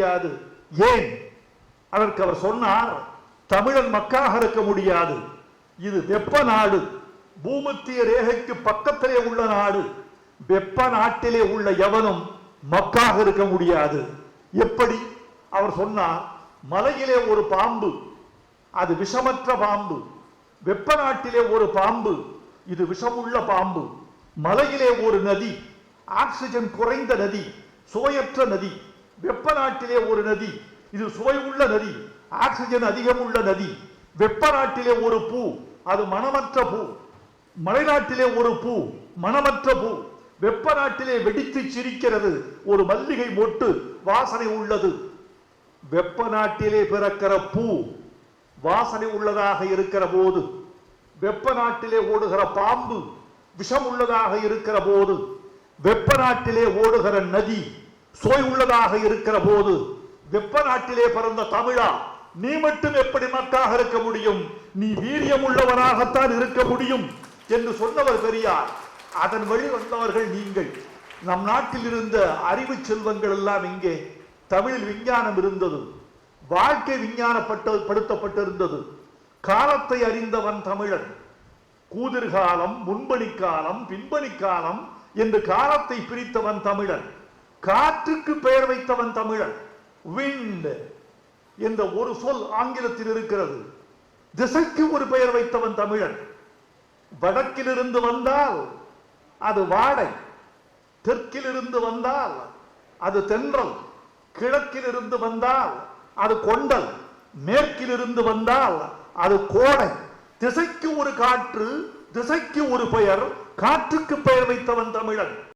முடியாது. ஏன்? அதற்கு அவர் சொன்னார் தமிழன் மக்காக இருக்க முடியாது. இது வெப்ப நாடு. பூமத்திய ரேகைக்கு பக்கத்திலே உள்ள நாடு. வெப்ப நாட்டிலே உள்ள எவனும் மக்காக இருக்க முடியாது. எப்படி? அவர் சொன்னார் மலையிலே ஒரு பாம்பு. அது விஷமற்ற பாம்பு. வெப்ப நாட்டிலே ஒரு பாம்பு. இது விஷமுள்ள பாம்பு. மலையிலே ஒரு நதி. ஆக்சிஜன் குறைந்த நதி. சுவையற்ற நதி. வெப்ப நாட்டிலே ஒரு நதி. இது சுவை உள்ள நதி. ஆக்சிஜன் அதிகம் உள்ள நதி. வெப்ப நாட்டிலே ஒரு பூ. அது மனமற்ற பூ. மலைநாட்டிலே ஒரு பூ. மனமற்ற பூ. வெப்ப நாட்டிலே வெடித்து சிரிக்கிறது. ஒரு மல்லிகை மொட்டு வாசனை உள்ளது. வெப்ப நாட்டிலே பிறக்கிற பூ வாசனை உள்ளதாக இருக்கிற போது வெப்ப நாட்டிலே ஓடுகிற பாம்பு விஷம் உள்ளதாக இருக்கிற போது வெப்ப நாட்டிலே ஓடுகிற நதி சோய் உள்ளதாக இருக்கிற போது வெப்ப நாட்டிலே பிறந்த தமிழா நீ மட்டும் எப்படி மக்காக இருக்க முடியும்? நீ வீரியம் உள்ளவராகத்தான் இருக்க முடியும் என்று சொன்னவர் பெரியார். அதன் வழி வந்தவர்கள் நீங்கள். நம் நாட்டில் இருந்த அறிவு செல்வங்கள் எல்லாம் இங்கே. தமிழில் விஞ்ஞானம் இருந்தது. வாழ்க்கை விஞ்ஞானப்பட்ட படுத்தப்பட்டிருந்தது காலத்தை அறிந்தவன் தமிழன். கூதிர்காலம் முன்பணிக்காலம் பின்பணிக்காலம் என்று காலத்தை பிரித்தவன் தமிழன். காற்றுக்கு பெயர் வைத்தவன் தமிழன். விண்ட் என்ற ஒரு சொல் ஆங்கிலத்தில் இருக்கிறது. திசைக்கு ஒரு பெயர் வைத்தவன் தமிழன். வடக்கிலிருந்து வந்தால் அது வாடை தெற்கிலிருந்து வந்தால் அது தென்றல் கிழக்கிலிருந்து வந்தால் அது கொண்டல் மேற்கிலிருந்து வந்தால் அது கோடை. திசைக்கு ஒரு காற்று திசைக்கு ஒரு பெயர் காற்றுக்கு பெயர் வைத்தவன் தமிழன்.